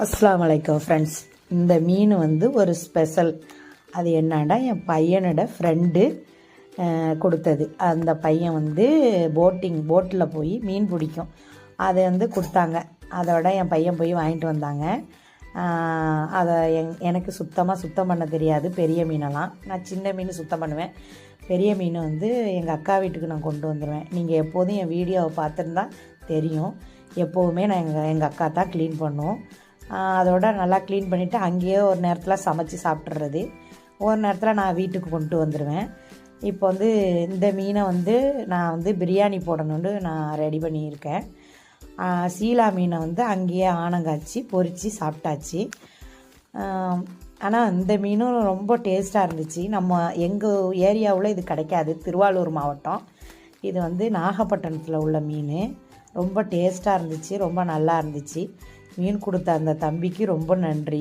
அஸ்லாம் வலைக்கம் ஃப்ரெண்ட்ஸ் இந்த மீன் வந்து ஒரு ஸ்பெஷல் அது என்னடா என் பையனோட ஃப்ரெண்டு கொடுத்தது. அந்த பையன் வந்து போட்டிங் போட்டில் போய் மீன் பிடிக்கும். அதை வந்து கொடுத்தாங்க. அதோட என் பையன் போய் வாங்கிட்டு வந்தாங்க. அதை எங் எனக்கு சுத்தமாக சுத்தம் பண்ண தெரியாது. பெரிய மீனெல்லாம். நான் சின்ன மீன் சுத்தம் பண்ணுவேன். பெரிய மீன் வந்து எங்கள் அக்கா வீட்டுக்கு நான் கொண்டு வந்துடுவேன் நீங்கள் எப்போதும் என் வீடியோவை பார்த்துருந்தா தெரியும். எப்போவுமே நான் எங்கள் எங்கள் அக்கா தான் க்ளீன் பண்ணுவோம் அதோட நல்லா க்ளீன் பண்ணிவிட்டு அங்கேயே ஒரு நேரத்தில் சமைச்சு சாப்பிட்றது ஒரு நேரத்தில் நான் வீட்டுக்கு கொண்டு வந்துடுவேன் இப்போ வந்து இந்த மீனை வந்து நான் வந்து பிரியாணி போடணுன்னு நான் ரெடி பண்ணியிருக்கேன். சீலா மீனை வந்து அங்கேயே ஆனங்காய்ச்சி பொறித்து சாப்பிட்டாச்சு. ஆனால் இந்த மீனும் ரொம்ப டேஸ்ட்டாக இருந்துச்சு. நம்ம எங்கள் ஏரியாவில் இது கிடைக்காது. திருவாரூர் மாவட்டம். இது வந்து நாகப்பட்டினத்தில் உள்ள மீன். ரொம்ப டேஸ்ட்டாக இருந்துச்சு ரொம்ப நல்லா இருந்துச்சு. மீன் கொடுத்த அந்த தம்பிக்கு ரொம்ப நன்றி.